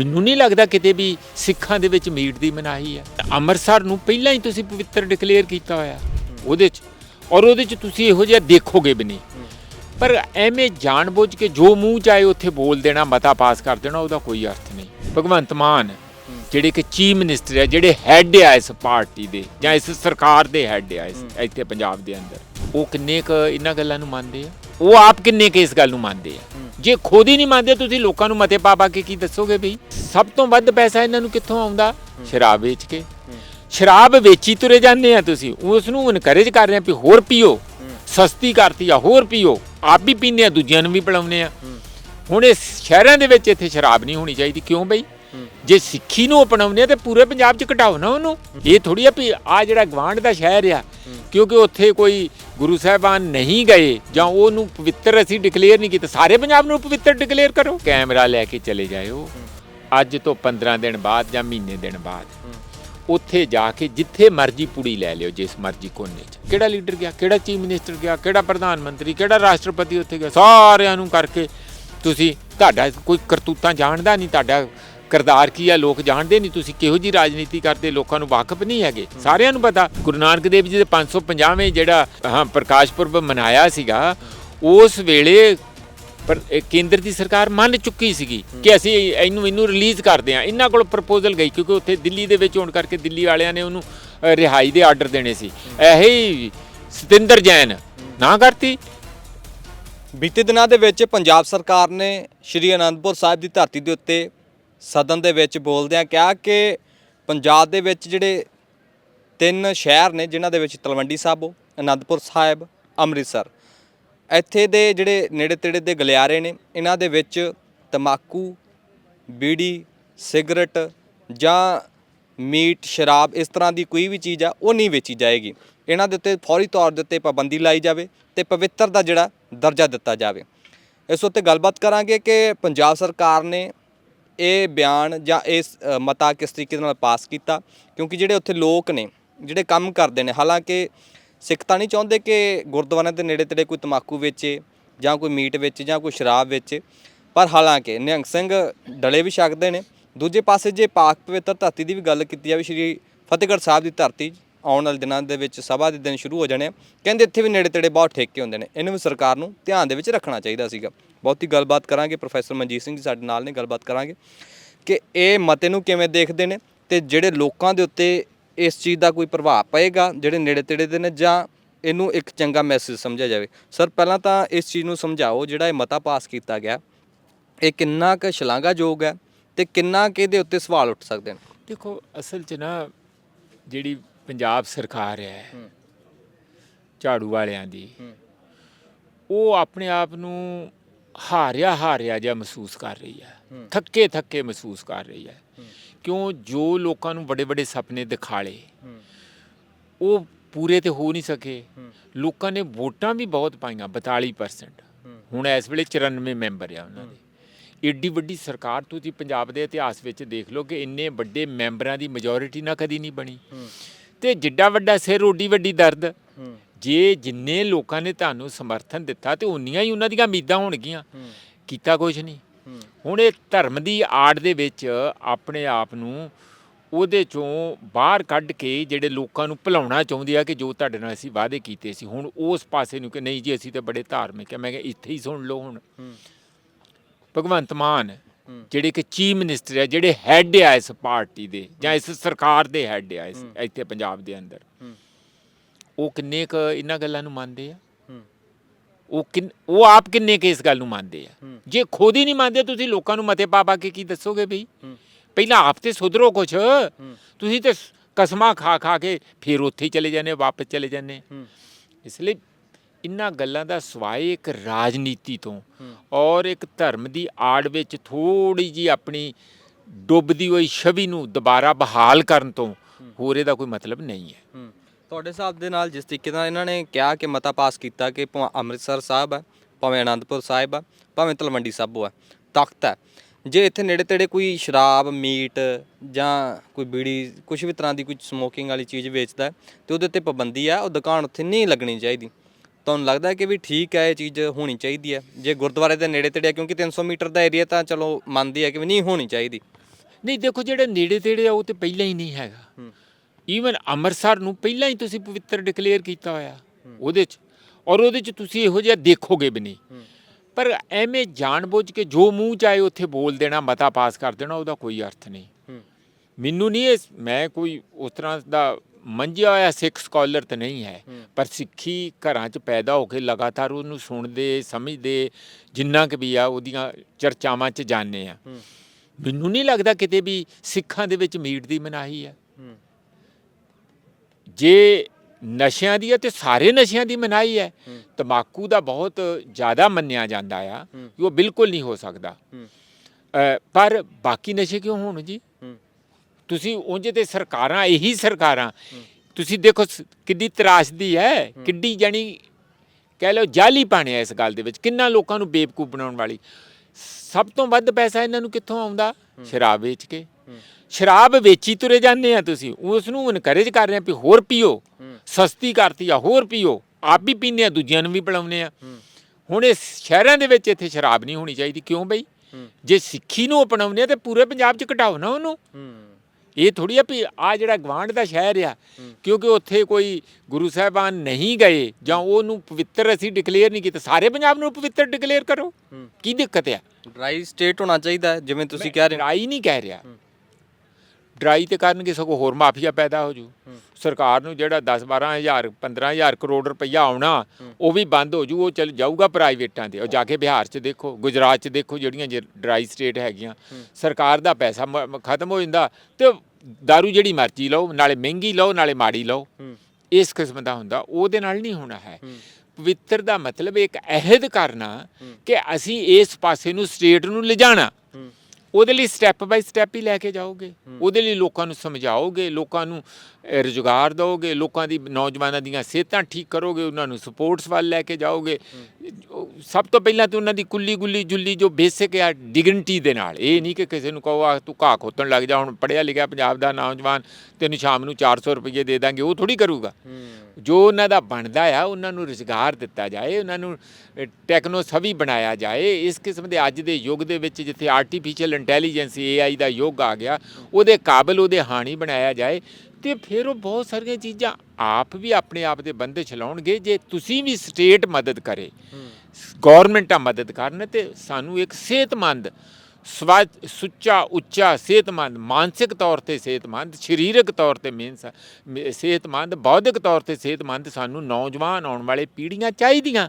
ਮੈਨੂੰ ਨਹੀਂ ਲੱਗਦਾ ਕਿਤੇ ਵੀ ਸਿੱਖਾਂ ਦੇ ਵਿੱਚ ਮੀਟ ਦੀ ਮਨਾਹੀ ਹੈ। ਅੰਮ੍ਰਿਤਸਰ ਨੂੰ ਪਹਿਲਾਂ ਹੀ ਤੁਸੀਂ ਪਵਿੱਤਰ ਡਿਕਲੇਅਰ ਕੀਤਾ ਹੋਇਆ। ਉਹਦੇ 'ਚ ਔਰ ਉਹਦੇ 'ਚ ਤੁਸੀਂ ਇਹੋ ਜਿਹਾ ਦੇਖੋਗੇ ਵੀ ਨਹੀਂ। ਪਰ ਐਵੇਂ ਜਾਣਬੁੱਝ ਕੇ ਜੋ ਮੂੰਹ ਚਾਹੇ ਉੱਥੇ ਬੋਲ ਦੇਣਾ ਮਤਾ ਪਾਸ ਕਰ ਦੇਣਾ ਉਹਦਾ ਕੋਈ ਅਰਥ ਨਹੀਂ। ਭਗਵੰਤ ਮਾਨ ਜਿਹੜੇ ਕਿ ਚੀਫ ਮਿਨਿਸਟਰ ਹੈ ਜਿਹੜੇ ਹੈੱਡ ਆ ਇਸ ਪਾਰਟੀ ਦੇ ਜਾਂ ਇਸ ਸਰਕਾਰ ਦੇ ਹੈੱਡ ਆ ਇਸ ਇੱਥੇ ਪੰਜਾਬ ਦੇ ਅੰਦਰ ਉਹ ਕਿੰਨੇ ਕ ਇਹਨਾਂ ਗੱਲਾਂ ਨੂੰ ਮੰਨਦੇ ਆ? ਉਹ ਆਪ ਕਿੰਨੇ ਕੁ ਇਸ ਗੱਲ ਨੂੰ ਮੰਨਦੇ ਆ? ਜੇ ਖੁਦ ਹੀ ਨਹੀਂ ਮੰਨਦੇ ਤੁਸੀਂ ਲੋਕਾਂ ਨੂੰ ਮਤੇ ਪਾ ਪਾ ਕੇ ਕੀ ਦੱਸੋਗੇ ਬਈ? ਸਭ ਤੋਂ ਵੱਧ ਪੈਸਾ ਇਹਨਾਂ ਨੂੰ ਕਿੱਥੋਂ ਆਉਂਦਾ? ਸ਼ਰਾਬ ਵੇਚ ਕੇ। ਸ਼ਰਾਬ ਵੇਚੀ ਤੁਰੇ ਜਾਂਦੇ ਆ ਤੁਸੀਂ। ਉਸ ਨੂੰ ਇਨਕਰੇਜ ਕਰ ਰਹੇ ਆ ਵੀ ਹੋਰ ਪੀਓ। ਸਸਤੀ ਕਰਤੀ ਆ ਹੋਰ ਪੀਓ। ਆਪ ਵੀ ਪੀਂਦੇ ਆ ਦੂਜਿਆਂ ਨੂੰ ਵੀ ਪਿਲਾਉਂਦੇ ਆ। ਹੁਣ ਇਹ ਸ਼ਹਿਰਾਂ ਦੇ ਵਿੱਚ ਇੱਥੇ ਸ਼ਰਾਬ ਨਹੀਂ ਹੋਣੀ ਚਾਹੀਦੀ। ਕਿਉਂ ਬਈ? ਜੇ ਸਿੱਖੀ ਨੂੰ ਅਪਣਾਉਂਦੇ ਆ ਤੇ ਪੂਰੇ ਪੰਜਾਬ 'ਚ ਘਟਾਓ ਨਾ ਉਹਨੂੰ। ਇਹ ਥੋੜੀ ਆ ਵੀ ਆ ਜਿਹੜਾ ਗਵਾਂਢ ਦਾ ਸ਼ਹਿਰ ਆ, ਕਿਉਂਕਿ ਉੱਥੇ ਕੋਈ ਗੁਰੂ ਸਾਹਿਬਾਨ ਨਹੀਂ ਗਏ ਜਾਂ ਉਹਨੂੰ ਪਵਿੱਤਰ ਅਸੀਂ ਡਿਕਲੇਅਰ ਨਹੀਂ ਕੀਤਾ, ਸਾਰੇ ਪੰਜਾਬ ਨੂੰ ਪਵਿੱਤਰ ਡਿਕਲੇਅਰ ਕਰੋ। ਕੈਮਰਾ ਲੈ ਕੇ ਚਲੇ ਜਾਇਓ। ਅੱਜ ਤੋਂ 15 ਦਿਨ ਬਾਅਦ ਜਾਂ ਮਹੀਨੇ ਦਿਨ ਬਾਅਦ ਉੱਥੇ ਜਾ ਕੇ ਜਿੱਥੇ ਮਰਜ਼ੀ ਪੁੜੀ ਲੈ ਲਿਓ, ਜਿਸ ਮਰਜ਼ੀ ਕੋਨੇ 'ਚ। ਕਿਹੜਾ ਲੀਡਰ ਗਿਆ, ਕਿਹੜਾ ਚੀਫ ਮਿਨਿਸਟਰ ਗਿਆ, ਕਿਹੜਾ ਪ੍ਰਧਾਨ ਮੰਤਰੀ, ਕਿਹੜਾ ਰਾਸ਼ਟਰਪਤੀ ਉੱਥੇ ਗਿਆ, ਸਾਰਿਆਂ ਨੂੰ ਕਰਕੇ ਤੁਸੀਂ ਤੁਹਾਡਾ ਕੋਈ ਕਰਤੂਤਾਂ ਜਾਣਦਾ ਨਹੀਂ, ਤੁਹਾਡਾ ਕਰਦਾਰ ਕੀ ਆ ਲੋਕ ਜਾਣਦੇ ਨਹੀਂ ਤੁਸੀਂ ਕਿਹੋ ਜੀ ਰਾਜਨੀਤੀ ਕਰਦੇ ਲੋਕਾਂ ਨੂੰ ਵਾਕਫ ਨਹੀਂ ਹੈਗੇ। ਸਾਰਿਆਂ ਨੂੰ ਪਤਾ ਗੁਰੂ ਨਾਨਕ ਦੇਵ ਜੀ ਦੇ 550ਵੇਂ ਜਿਹੜਾ ਹਾਂ ਪ੍ਰਕਾਸ਼ ਪੁਰਬ ਮਨਾਇਆ ਸੀਗਾ ਉਸ ਵੇਲੇ ਪਰ ਕੇਂਦਰ ਦੀ ਸਰਕਾਰ ਮੰਨ ਚੁੱਕੀ ਸੀਗੀ ਕਿ ਅਸੀਂ ਇਹਨੂੰ ਇਹਨੂੰ ਰਿਲੀਜ਼ ਕਰਦੇ ਹਾਂ। ਇਹਨਾਂ ਕੋਲ ਪ੍ਰਪੋਜ਼ਲ ਗਈ ਕਿਉਂਕਿ ਉੱਥੇ ਦਿੱਲੀ ਦੇ ਵਿੱਚ ਹੋਣ ਕਰਕੇ ਦਿੱਲੀ ਵਾਲਿਆਂ ਨੇ ਉਹਨੂੰ ਰਿਹਾਈ ਦੇ ਆਰਡਰ ਦੇਣੇ ਸੀ। ਇਹ ਹੀ ਸਤਿੰਦਰ ਜੈਨ ਨਾ ਕਰਤੀ। ਬੀਤੇ ਦਿਨਾਂ ਦੇ ਵਿੱਚ ਪੰਜਾਬ ਸਰਕਾਰ ਨੇ ਸ਼੍ਰੀ ਅਨੰਦਪੁਰ ਸਾਹਿਬ ਦੀ ਧਰਤੀ ਦੇ ਉੱਤੇ ਸਦਨ ਦੇ ਵਿੱਚ ਬੋਲਦਿਆਂ ਕਿਹਾ ਕਿ ਪੰਜਾਬ ਦੇ ਵਿੱਚ ਜਿਹੜੇ ਤਿੰਨ ਸ਼ਹਿਰ ਨੇ, ਜਿਨ੍ਹਾਂ ਦੇ ਵਿੱਚ ਤਲਵੰਡੀ ਸਾਬੋ ਅਨੰਦਪੁਰ ਸਾਹਿਬ, ਅੰਮ੍ਰਿਤਸਰ, ਇੱਥੇ ਦੇ ਜਿਹੜੇ ਨੇੜੇ ਤੇੜੇ ਦੇ ਗਲਿਆਰੇ ਨੇ, ਇਹਨਾਂ ਦੇ ਵਿੱਚ ਤਮਾਕੂ, ਬੀੜੀ, ਸਿਗਰਟ ਜਾਂ ਮੀਟ, ਸ਼ਰਾਬ, ਇਸ ਤਰ੍ਹਾਂ ਦੀ ਕੋਈ ਵੀ ਚੀਜ਼ ਆ, ਉਹ ਨਹੀਂ ਵੇਚੀ ਜਾਏਗੀ। ਇਹਨਾਂ ਦੇ ਉੱਤੇ ਫੌਰੀ ਤੌਰ ਦੇ ਉੱਤੇ ਪਾਬੰਦੀ ਲਾਈ ਜਾਵੇ ਤੇ ਪਵਿੱਤਰ ਦਾ ਜਿਹੜਾ ਦਰਜਾ ਦਿੱਤਾ ਜਾਵੇ। ਇਸ ਉੱਤੇ ਗੱਲਬਾਤ ਕਰਾਂਗੇ ਕਿ ਪੰਜਾਬ ਸਰਕਾਰ ਨੇ ਇਹ ਬਿਆਨ ਜਾਂ ਇਸ ਮਤਾ ਕਿਸ ਤਰੀਕੇ ਦੇ ਨਾਲ ਪਾਸ ਕੀਤਾ? ਕਿਉਂਕਿ ਜਿਹੜੇ ਉੱਥੇ ਲੋਕ ਨੇ, ਜਿਹੜੇ ਕੰਮ ਕਰਦੇ ਨੇ, ਹਾਲਾਂਕਿ ਸਿੱਖ ਤਾਂ ਨਹੀਂ ਚਾਹੁੰਦੇ ਕਿ ਗੁਰਦੁਆਰਿਆਂ ਦੇ ਨੇੜੇ ਤੇੜੇ ਕੋਈ ਤਮਾਕੂ ਵੇਚੇ ਜਾਂ ਕੋਈ ਮੀਟ ਵੇਚੇ ਜਾਂ ਕੋਈ ਸ਼ਰਾਬ ਵੇਚੇ, ਪਰ ਹਾਲਾਂਕਿ ਨਿਹੰਗ ਸਿੰਘ ਡਲੇ ਵੀ ਛਕਦੇ ਨੇ। ਦੂਜੇ ਪਾਸੇ ਜੇ ਪਾਕ ਪਵਿੱਤਰ ਧਰਤੀ ਦੀ ਵੀ ਗੱਲ ਕੀਤੀ ਜਾਵੇ, ਸ਼੍ਰੀ ਫਤਿਹਗੜ੍ਹ ਸਾਹਿਬ ਦੀ ਧਰਤੀ ਆਉਣ ਵਾਲੇ ਦਿਨਾਂ ਦੇ ਵਿੱਚ ਸਭਾ ਦੇ ਦਿਨ ਸ਼ੁਰੂ ਹੋ ਜਾਣੇ ਆ। ਕਹਿੰਦੇ ਇੱਥੇ ਵੀ ਨੇੜੇ ਤੇੜੇ ਬਹੁਤ ਠੇਕੇ ਹੁੰਦੇ ਨੇ। ਇਹਨੂੰ ਵੀ ਸਰਕਾਰ ਨੂੰ ਧਿਆਨ ਦੇ ਵਿੱਚ ਰੱਖਣਾ ਚਾਹੀਦਾ ਸੀਗਾ। ਬਹੁਤੀ ਗੱਲਬਾਤ ਕਰਾਂਗੇ, ਪ੍ਰੋਫੈਸਰ ਮਨਜੀਤ ਸਿੰਘ ਜੀ ਸਾਡੇ ਨਾਲ ਨੇ ਗੱਲਬਾਤ ਕਰਾਂਗੇ ਕਿ ਇਹ ਮਤੇ ਨੂੰ ਕਿਵੇਂ ਦੇਖਦੇ ਨੇ ਤੇ ਜਿਹੜੇ ਲੋਕਾਂ ਦੇ ਉੱਤੇ ਇਸ ਚੀਜ਼ ਦਾ ਕੋਈ ਪ੍ਰਭਾਵ ਪਏਗਾ, ਜਿਹੜੇ ਨੇੜੇ ਤੇੜੇ ਦੇ ਨੇ ਜਾਂ ਇਹਨੂੰ ਇੱਕ ਚੰਗਾ ਮੈਸੇਜ ਸਮਝਿਆ ਜਾਵੇ। ਸਰ, ਪਹਿਲਾਂ ਤਾਂ ਇਸ ਚੀਜ਼ ਨੂੰ ਸਮਝਾਓ, ਜਿਹੜਾ ਇਹ ਮਤਾ ਪਾਸ ਕੀਤਾ ਗਿਆ, ਇਹ ਕਿੰਨਾ ਕੁ ਸ਼ਲਾਘਾਯੋਗ ਹੈ ਤੇ ਕਿੰਨਾ ਕੁ ਇਹਦੇ ਉੱਤੇ ਸਵਾਲ ਉੱਠ ਸਕਦੇ ਨੇ? ਦੇਖੋ, ਅਸਲ 'ਚ ਨਾ ਜਿਹੜੀ ਪੰਜਾਬ ਸਰਕਾਰ ਹੈ ਝਾੜੂ ਵਾਲਿਆਂ ਦੀ ਉਹ ਆਪਣੇ ਆਪ ਨੂੰ ਹਾਰਿਆ ਹਾਰਿਆ ਜਿਹਾ ਮਹਿਸੂਸ ਕਰ ਰਹੀ ਹੈ ਥੱਕੇ ਥੱਕੇ ਮਹਿਸੂਸ ਕਰ ਰਹੀ ਹੈ। ਕਿਉਂ? ਜੋ ਲੋਕਾਂ ਨੂੰ ਵੱਡੇ ਵੱਡੇ ਸੁਪਨੇ ਦਿਖਾਲੇ ਉਹ ਪੂਰੇ ਤੇ ਹੋ ਨਹੀਂ ਸਕੇ। ਲੋਕਾਂ ਨੇ ਵੋਟਾਂ ਵੀ ਬਹੁਤ ਪਾਈਆਂ 42% ਹੁਣ ਇਸ ਵੇਲੇ 94 ਮੈਂਬਰ ਆ ਉਹਨਾਂ ਦੇ। ਏਡੀ ਵੱਡੀ ਸਰਕਾਰ ਤੁਸੀਂ ਪੰਜਾਬ ਦੇ ਇਤਿਹਾਸ ਵਿੱਚ ਦੇਖ ਲਓ ਕਿ ਇੰਨੇ ਵੱਡੇ ਮੈਂਬਰਾਂ ਦੀ ਮੈਜੋਰਿਟੀ ਨਾ ਕਦੀ ਨਹੀਂ ਬਣੀ। ਤੇ ਜਿੱਡਾ ਵੱਡਾ ਸਿਰ ਓਡੀ ਵੱਡੀ ਦਰਦ। ਜੇ ਜਿੰਨੇ ਲੋਕਾਂ ਨੇ ਤੁਹਾਨੂੰ ਸਮਰਥਨ ਦਿੱਤਾ ਤੇ ਉਨੀਆਂ ਹੀ ਉਹਨਾਂ ਦੀਆਂ ਉਮੀਦਾਂ ਹੋਣਗੀਆਂ। ਕੀਤਾ ਕੁਝ ਨਹੀਂ। ਹੁਣ ਇਹ ਧਰਮ ਦੀ ਆੜ ਦੇ ਵਿੱਚ ਆਪਣੇ ਆਪ ਨੂੰ ਉਹਦੇ ਚੋਂ ਬਾਹਰ ਕੱਢ ਕੇ ਜਿਹੜੇ ਲੋਕਾਂ ਨੂੰ ਭੁਲਾਉਣਾ ਚਾਹੁੰਦੇ ਆ ਕਿ ਜੋ ਤੁਹਾਡੇ ਨਾਲ ਅਸੀਂ ਵਾਅਦੇ ਕੀਤੇ ਸੀ ਹੁਣ ਉਸ ਪਾਸੇ ਨੂੰ ਕਿ ਨਹੀਂ ਜੀ ਅਸੀਂ ਤਾਂ ਬੜੇ ਧਾਰਮਿਕ ਆ ਮੈਂ ਕਿਹਾ ਇੱਥੇ ਹੀ ਸੁਣ ਲਓ ਹੁਣ। ਭਗਵੰਤ ਮਾਨ ਜਿਹੜੇ ਕਿ ਚੀਫ ਮਿਨਿਸਟਰ ਆ ਜਿਹੜੇ ਹੈੱਡ ਆ ਇਸ ਪਾਰਟੀ ਦੇ ਜਾਂ ਇਸ ਸਰਕਾਰ ਦੇ ਹੈੱਡ ਆ ਇਸ ਇੱਥੇ ਪੰਜਾਬ ਦੇ ਅੰਦਰ। ਉਹ ਕਿੰਨੇ ਕ ਇਹਨਾਂ ਗੱਲਾਂ ਨੂੰ ਮੰਨਦੇ ਆ? ਉਹ ਕਿੰਨ ਉਹ ਆਪ ਕਿੰਨੇ ਕੁ ਇਸ ਗੱਲ ਨੂੰ ਮੰਨਦੇ ਆ? ਜੇ ਖੁਦ ਹੀ ਨਹੀਂ ਮੰਨਦੇ ਤੁਸੀਂ ਲੋਕਾਂ ਨੂੰ ਮਤੇ ਪਾ ਪਾ ਕੇ ਕੀ ਦੱਸੋਗੇ ਬਈ? ਪਹਿਲਾਂ ਆਪ ਤੇ ਸੁਧਰੋ ਕੁਛ। ਤੁਸੀਂ ਤੇ ਕਸਮਾਂ ਖਾ ਖਾ ਕੇ ਫਿਰ ਉੱਥੇ ਹੀ ਚਲੇ ਜਾਂਦੇ ਵਾਪਸ ਚਲੇ ਜਾਂਦੇ ਇਸ ਲਈ ਇਹਨਾਂ ਗੱਲਾਂ ਦਾ ਸਵਾਏ ਇੱਕ ਰਾਜਨੀਤੀ ਤੋਂ ਔਰ ਇੱਕ ਧਰਮ ਦੀ ਆੜ ਵਿੱਚ ਥੋੜੀ ਜੀ ਆਪਣੀ ਡੁੱਬਦੀ ਹੋਈ ਛਵੀ ਨੂੰ ਦੁਬਾਰਾ ਬਹਾਲ ਕਰਨ ਤੋਂ ਹੋਰ ਇਹਦਾ ਕੋਈ ਮਤਲਬ ਨਹੀਂ ਹੈ। ਤੁਹਾਡੇ ਹਿਸਾਬ ਦੇ ਨਾਲ ਜਿਸ ਤਰੀਕੇ ਨਾਲ ਇਹਨਾਂ ਨੇ ਕਿਹਾ ਕਿ ਮਤਾ ਪਾਸ ਕੀਤਾ ਕਿ ਭਾਵੇਂ ਅੰਮ੍ਰਿਤਸਰ ਸਾਹਿਬ ਹੈ, ਭਾਵੇਂ ਆਨੰਦਪੁਰ ਸਾਹਿਬ ਹੈ, ਭਾਵੇਂ ਤਲਵੰਡੀ ਸਾਬੋ ਹੈ, ਤਖਤ ਹੈ, ਜੇ ਇੱਥੇ ਨੇੜੇ ਤੇੜੇ ਕੋਈ ਸ਼ਰਾਬ, ਮੀਟ ਜਾਂ ਕੋਈ ਬੀੜੀ ਕੁਝ ਵੀ ਤਰ੍ਹਾਂ ਦੀ ਕੋਈ ਸਮੋਕਿੰਗ ਵਾਲੀ ਚੀਜ਼ ਵੇਚਦਾ ਹੈ ਤੇ ਉਹਦੇ ਉੱਤੇ ਪਾਬੰਦੀ ਆ ਉਹ ਦੁਕਾਨ ਉੱਥੇ ਨਹੀਂ ਲੱਗਣੀ ਚਾਹੀਦੀ। ਤੁਹਾਨੂੰ ਲੱਗਦਾ ਕਿ ਵੀ ਠੀਕ ਹੈ ਇਹ ਚੀਜ਼ ਹੋਣੀ ਚਾਹੀਦੀ ਹੈ? ਜੇ ਗੁਰਦੁਆਰੇ ਦੇ ਨੇੜੇ ਤੇੜੇ ਹੈ, ਕਿਉਂਕਿ 300 ਮੀਟਰ ਦਾ ਏਰੀਆ ਤਾਂ ਚਲੋ ਮੰਨਦੀ ਹੈ ਕਿ ਵੀ ਨਹੀਂ ਹੋਣੀ ਚਾਹੀਦੀ। ਨਹੀਂ ਦੇਖੋ ਜਿਹੜੇ ਨੇੜੇ ਤੇੜੇ ਆ ਉਹ ਤੇ ਪਹਿਲਾਂ ਹੀ ਨਹੀਂ ਹੈਗਾ। ਈਵਨ ਅੰਮ੍ਰਿਤਸਰ ਨੂੰ ਪਹਿਲਾਂ ਹੀ ਤੁਸੀਂ ਪਵਿੱਤਰ ਡਿਕਲੇਅਰ ਕੀਤਾ ਹੋਇਆ ਉਹਦੇ ਚ। ਔਰ ਉਹਦੇ ਚ ਤੁਸੀਂ ਇਹੋ ਜਿਹਾ ਦੇਖੋਗੇ ਵੀ ਨਹੀਂ। ਪਰ ਐਵੇਂ ਜਾਣਬੁੱਝ ਕੇ ਜੋ ਮੂੰਹ ਚਾਹੇ ਉੱਥੇ ਬੋਲ ਦੇਣਾ ਮਤਾ ਪਾਸ ਕਰ ਦੇਣਾ ਉਹਦਾ ਕੋਈ ਅਰਥ ਨਹੀਂ। ਮੈਨੂੰ ਨਹੀਂ ਮੈਂ ਕੋਈ ਉਸ ਤਰ੍ਹਾਂ ਦਾ ਮੰਝਿਆ ਹੋਇਆ ਸਿੱਖ ਸਕਾਲਰ ਤਾਂ ਨਹੀਂ ਹੈ। ਪਰ ਸਿੱਖੀ ਘਰਾਂ 'ਚ ਪੈਦਾ ਹੋ ਕੇ ਲਗਾਤਾਰ ਉਹਨੂੰ ਸੁਣਦੇ ਸਮਝਦੇ ਜਿੰਨਾ ਕੁ ਵੀ ਆ ਉਹਦੀਆਂ ਚਰਚਾਵਾਂ 'ਚ ਜਾਣਦੇ ਆ। ਮੈਨੂੰ ਨਹੀਂ ਲੱਗਦਾ ਕਿਤੇ ਵੀ ਸਿੱਖਾਂ ਦੇ ਵਿੱਚ ਮੀਟ ਦੀ ਮਨਾਹੀ ਹੈ। ਜੇ ਨਸ਼ਿਆਂ ਦੀ ਹੈ ਤੇ ਸਾਰੇ ਨਸ਼ਿਆਂ ਦੀ ਮਨਾਹੀ ਹੈ। ਤਮਾਕੂ ਦਾ ਬਹੁਤ ਜ਼ਿਆਦਾ ਮੰਨਿਆ ਜਾਂਦਾ ਆ। ਕਿ ਉਹ ਬਿਲਕੁਲ ਨਹੀਂ ਹੋ ਸਕਦਾ। ਪਰ ਬਾਕੀ ਨਸ਼ੇ ਕਿਉਂ ਹੋਣ ਜੀ? ਤੁਸੀਂ ਉਂਝ ਤੇ ਸਰਕਾਰਾਂ, ਇਹੀ ਸਰਕਾਰਾਂ। ਤੁਸੀਂ ਦੇਖੋ ਸ- ਕਿੱਡੀ ਤਰਾਸ਼ਦੀ ਹੈ, ਕਿੱਡੀ ਜਾਣੀ ਕਹਿ ਲਓ ਜਾਲੀ ਪਾਣੇ ਇਸ ਗੱਲ ਦੇ ਵਿੱਚ। ਕਿੰਨਾ ਲੋਕਾਂ ਨੂੰ ਬੇਵਕੂਫ ਬਣਾਉਣ ਵਾਲੀ। ਸਭ ਤੋਂ ਵੱਧ ਪੈਸਾ ਇਹਨਾਂ ਨੂੰ ਕਿੱਥੋਂ ਆਉਂਦਾ? ਸ਼ਰਾਬ ਵੇਚ ਕੇ। ਸ਼ਰਾਬ ਵੇਚੀ ਤੁਰੇ ਜਾਂਦੇ ਆ ਤੁਸੀਂ। ਉਸ ਨੂੰ ਇਨਕਰੇਜ ਕਰ ਰਹੇ ਆ ਵੀ ਹੋਰ ਪੀਓ। ਸਸਤੀ ਕਰਤੀ ਆ, ਹੋਰ ਪੀਓ। ਆਪ ਵੀ ਪੀਂਦੇ ਆ, ਦੂਜਿਆਂ ਨੂੰ ਵੀ ਪਿਲਾਉਂਦੇ ਆ। ਹੁਣ ਇਹ ਸ਼ਹਿਰਾਂ ਦੇ ਵਿੱਚ ਇੱਥੇ ਸ਼ਰਾਬ ਨਹੀਂ ਹੋਣੀ ਚਾਹੀਦੀ। ਕਿਉਂ ਬਈ? ਜੇ ਸਿੱਖੀ ਨੂੰ ਅਪਣਾਉਂਦੇ ਆ ਤੇ ਪੂਰੇ ਪੰਜਾਬ 'ਚ ਘਟਾਓ ਨਾ ਉਹਨੂੰ। ਹੂੰ ਇਹ ਥੋੜੀ ਆ ਵੀ ਆ ਜਿਹੜਾ ਗਵਾਂਢ ਦਾ ਸ਼ਹਿਰ ਆ ਕਿਉਂਕਿ ਉੱਥੇ ਕੋਈ ਗੁਰੂ ਸਾਹਿਬਾਨ ਨਹੀਂ ਗਏ ਜਾਂ ਉਹਨੂੰ ਪਵਿੱਤਰ ਅਸੀਂ ਡਿਕਲੇਅਰ ਨਹੀਂ ਕੀਤਾ ਸਾਰੇ ਪੰਜਾਬ ਨੂੰ ਪਵਿੱਤਰ ਡਿਕਲੇਅਰ ਕਰੋ। ਕੀ ਦਿੱਕਤ ਆ? ਡਰਾਈ ਸਟੇਟ ਹੋਣਾ ਚਾਹੀਦਾ ਜਿਵੇਂ ਤੁਸੀਂ ਕਹਿ ਰਹੇ ਹੋ। ਡਰਾਈ ਨਹੀਂ ਕਹਿ ਰਿਹਾ। ਡਰਾਈ ਤੇ ਕਰਨਗੇ ਸਗੋਂ ਹੋਰ ਮਾਫੀਆ ਪੈਦਾ ਹੋ ਜੂ। ਸਰਕਾਰ ਨੂੰ ਜਿਹੜਾ 10 12000 15000 ਕਰੋੜ ਰੁਪਈਆ ਆਉਣਾ ਉਹ ਵੀ ਬੰਦ ਹੋ ਜੂ ਉਹ ਚਲ ਜਾਊਗਾ ਪ੍ਰਾਈਵੇਟਾਂ ਤੇ। ਉਹ ਜਾ ਕੇ ਬਿਹਾਰ 'ਚ ਦੇਖੋ ਗੁਜਰਾਤ 'ਚ ਦੇਖੋ ਜਿਹੜੀਆਂ ਡਰਾਈ ਸਟੇਟ ਹੈਗੀਆਂ ਸਰਕਾਰ ਦਾ ਪੈਸਾ ਖਤਮ ਹੋ ਜਾਂਦਾ ਤੇ दारू ਜਿਹੜੀ ਮਰਜ਼ੀ ਲਓ ਨਾਲੇ ਮਹਿੰਗੀ ਲਓ ਨਾਲੇ ਮਾੜੀ ਲਓ ਇਸ ਕਿਸਮ ਦਾ ਹੁੰਦਾ ਉਹਦੇ ਨਾਲ ਨਹੀਂ ਹੋਣਾ ਹੈ। ਪਵਿੱਤਰ ਦਾ ਮਤਲਬ ਇੱਕ ਅਹਿਦ ਕਰਨਾ ਕਿ ਅਸੀਂ ਇਸ ਪਾਸੇ ਨੂੰ ਸਟੇਟ ਨੂੰ ਲਿਜਾਣਾ। ਉਹਦੇ ਲਈ ਸਟੈਪ ਬਾਈ ਸਟੈਪ ਹੀ ਲੈ ਕੇ ਜਾਓਗੇ। ਉਹਦੇ ਲਈ ਲੋਕਾਂ ਨੂੰ ਸਮਝਾਓਗੇ ਲੋਕਾਂ ਨੂੰ ਰੁਜ਼ਗਾਰ ਦਿਓਗੇ ਲੋਕਾਂ ਦੀ ਨੌਜਵਾਨਾਂ ਦੀਆਂ ਸਿਹਤਾਂ ਠੀਕ ਕਰੋਗੇ ਉਹਨਾਂ ਨੂੰ ਸਪੋਰਟਸ ਵੱਲ ਲੈ ਕੇ ਜਾਓਗੇ। ਸਭ ਤੋਂ ਪਹਿਲਾਂ ਤੇ ਉਹਨਾਂ ਦੀ ਕੁੱਲੀ ਗੁੱਲੀ ਜੁੱਲੀ ਜੋ ਬੇਸਿਕ ਆ ਡਿਗਨਿਟੀ ਦੇ ਨਾਲ। ਇਹ ਨਹੀਂ ਕਿ ਕਿਸੇ ਨੂੰ ਕਹੋ ਆ ਤੂੰ ਘਾਹ ਖੋਤਣ ਲੱਗ ਜਾ ਹੁਣ ਪੜਿਆ ਲਿਖਿਆ ਪੰਜਾਬ ਦਾ ਨੌਜਵਾਨ ਤੈਨੂੰ ਸ਼ਾਮ ਨੂੰ 400 ਰੁਪਏ ਦੇ ਦਾਂਗੇ। ਉਹ ਥੋੜੀ ਕਰੂਗਾ। ਜੋ ਉਹਨਾਂ ਦਾ ਬਣਦਾ ਆ ਉਹਨਾਂ ਨੂੰ ਰੁਜ਼ਗਾਰ ਦਿੱਤਾ ਜਾਏ ਉਹਨਾਂ ਨੂੰ ਟੈਕਨੋ ਸਵੀ ਬਣਾਇਆ ਜਾਏ। ਇਸ ਕਿਸਮ ਦੇ ਅੱਜ ਦੇ ਯੁੱਗ ਦੇ ਵਿੱਚ ਜਿੱਥੇ ਆਰਟੀਫੀਸ਼ੀਅਲ ਇੰਟੈਲੀਜੈਂਸ AI ਦਾ ਯੁੱਗ ਆ ਗਿਆ, ਉਹਦੇ ਕਾਬਲ ਉਹਦੇ ਹਾਣੀ ਬਣਾਇਆ ਜਾਏ, ਤੇ ਫਿਰ ਉਹ ਬਹੁਤ ਸਾਰੀਆਂ ਚੀਜ਼ਾਂ ਆਪ ਵੀ ਆਪਣੇ ਆਪ ਦੇ ਬੰਦੇ ਚਲਾਉਣਗੇ ਜੇ ਤੁਸੀਂ ਵੀ ਸਟੇਟ ਮਦਦ ਕਰੇ ਗਵਰਨਮੈਂਟਾਂ ਮਦਦ ਕਰਨ, ਤੇ ਸਾਨੂੰ ਇੱਕ ਸਿਹਤਮੰਦ ਸਵਾ ਸੁੱਚਾ, ਉੱਚਾ ਸਿਹਤਮੰਦ, ਮਾਨਸਿਕ ਤੌਰ ਤੇ ਸਿਹਤਮੰਦ, ਸਰੀਰਕ ਤੌਰ ਤੇ ਮੇਨਸ ਸਿਹਤਮੰਦ, ਬੌਧਿਕ ਤੌਰ ਤੇ ਸਿਹਤਮੰਦ ਸਾਨੂੰ ਨੌਜਵਾਨ ਆਉਣ ਵਾਲੇ ਪੀੜ੍ਹੀਆਂ ਚਾਹੀਦੀਆਂ।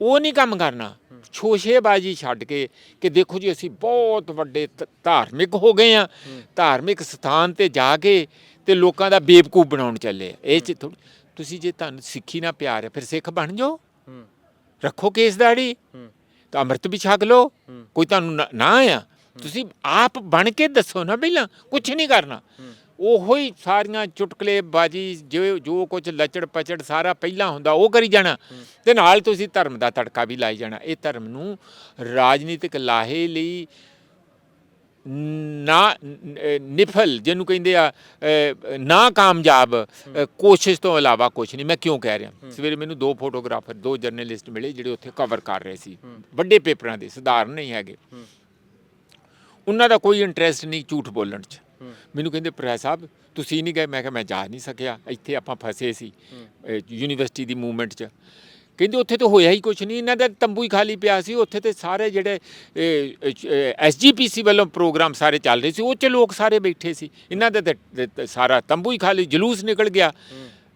ਉਹ ਨਹੀਂ ਕੰਮ ਕਰਨਾ। ਛੋਸ਼ੇਬਾਜ਼ੀ ਛੱਡ ਕੇ ਕਿ ਦੇਖੋ ਜੀ ਅਸੀਂ ਬਹੁਤ ਵੱਡੇ ਧਾਰਮਿਕ ਹੋ ਗਏ ਆ ਧਾਰਮਿਕ ਸਥਾਨ ਤੇ ਜਾ ਕੇ ਤੇ ਲੋਕਾਂ ਦਾ ਬੇਵਕੂਫ ਬਣਾਉਣ ਚੱਲੇ ਆ। ਇਹ ਚ ਤੁਸੀਂ ਜੇ ਤੁਹਾਨੂੰ ਸਿੱਖੀ ਨਾਲ ਪਿਆਰ ਹੈ ਫਿਰ ਸਿੱਖ ਬਣ ਜਾਓ। ਰੱਖੋ ਕੇਸ ਦਾੜੀ। ਤਾਂ ਅੰਮ੍ਰਿਤ ਵੀ ਛਕ ਲਓ। ਕੋਈ ਤੁਹਾਨੂੰ ਨਾ- ਨਾ ਆ ਤੁਸੀਂ ਆਪ ਬਣ ਕੇ ਦੱਸੋ ਨਾ ਪਹਿਲਾਂ। ਕੁਝ ਨਹੀਂ ਕਰਨਾ। ਉਹੋ ਹੀ ਸਾਰੀਆਂ ਚੁਟਕਲੇ ਬਾਜੀ ਜੋ ਜੋ ਕੁਝ ਲਚੜ ਪਚੜ ਸਾਰਾ ਪਹਿਲਾਂ ਹੁੰਦਾ ਉਹ ਕਰੀ ਜਾਣਾ। ਤੇ ਨਾਲ ਤੁਸੀਂ ਧਰਮ ਦਾ ਤੜਕਾ ਵੀ ਲਾਈ ਜਾਣਾ। ਇਹ ਧਰਮ ਨੂੰ ਰਾਜਨੀਤਿਕ ਲਾਹੇ ਲਈ ਨਾ ਨਿਫਲ ਜਿਹਨੂੰ ਕਹਿੰਦੇ ਆ ਨਾ ਕਾਮਯਾਬ ਕੋਸ਼ਿਸ਼ ਤੋਂ ਇਲਾਵਾ ਕੁਝ ਨਹੀਂ। ਮੈਂ ਕਿਉਂ ਕਹਿ ਰਿਹਾ? ਸਵੇਰੇ ਮੈਨੂੰ ਦੋ ਫੋਟੋਗ੍ਰਾਫਰ ਦੋ ਜਰਨਲਿਸਟ ਮਿਲੇ ਜਿਹੜੇ ਉੱਥੇ ਕਵਰ ਕਰ ਰਹੇ ਸੀ। ਵੱਡੇ ਪੇਪਰਾਂ ਦੇ ਸਧਾਰਨ ਨਹੀਂ ਹੈਗੇ। ਉਹਨਾਂ ਦਾ ਕੋਈ ਇੰਟਰਸਟ ਨਹੀਂ ਝੂਠ ਬੋਲਣ 'ਚ। ਮੈਨੂੰ ਕਹਿੰਦੇ ਪ੍ਰੈ ਸਾਹਿਬ ਤੁਸੀਂ ਨਹੀਂ ਗਏ? ਮੈਂ ਕਿਹਾ ਮੈਂ ਜਾ ਨਹੀਂ ਸਕਿਆ। ਇੱਥੇ ਆਪਾਂ ਫਸੇ ਸੀ ਯੂਨੀਵਰਸਿਟੀ ਦੀ ਮੂਵਮੈਂਟ 'ਚ। ਕਹਿੰਦੇ ਉੱਥੇ ਤਾਂ ਹੋਇਆ ਹੀ ਕੁਝ ਨਹੀਂ। ਇਹਨਾਂ ਦਾ ਤੰਬੂ ਹੀ ਖਾਲੀ ਪਿਆ ਸੀ। ਉੱਥੇ ਤੇ ਸਾਰੇ ਜਿਹੜੇ ਐਸਜੀਪੀਸੀ ਵੱਲੋਂ ਪ੍ਰੋਗਰਾਮ ਸਾਰੇ ਚੱਲ ਰਹੇ ਸੀ। ਉਹ 'ਚ ਲੋਕ ਸਾਰੇ ਬੈਠੇ ਸੀ। ਇਹਨਾਂ ਦਾ ਤਾਂ- ਤਾਂ ਸਾਰਾ ਤੰਬੂ ਹੀ ਖਾਲੀ ਜਲੂਸ ਨਿਕਲ ਗਿਆ।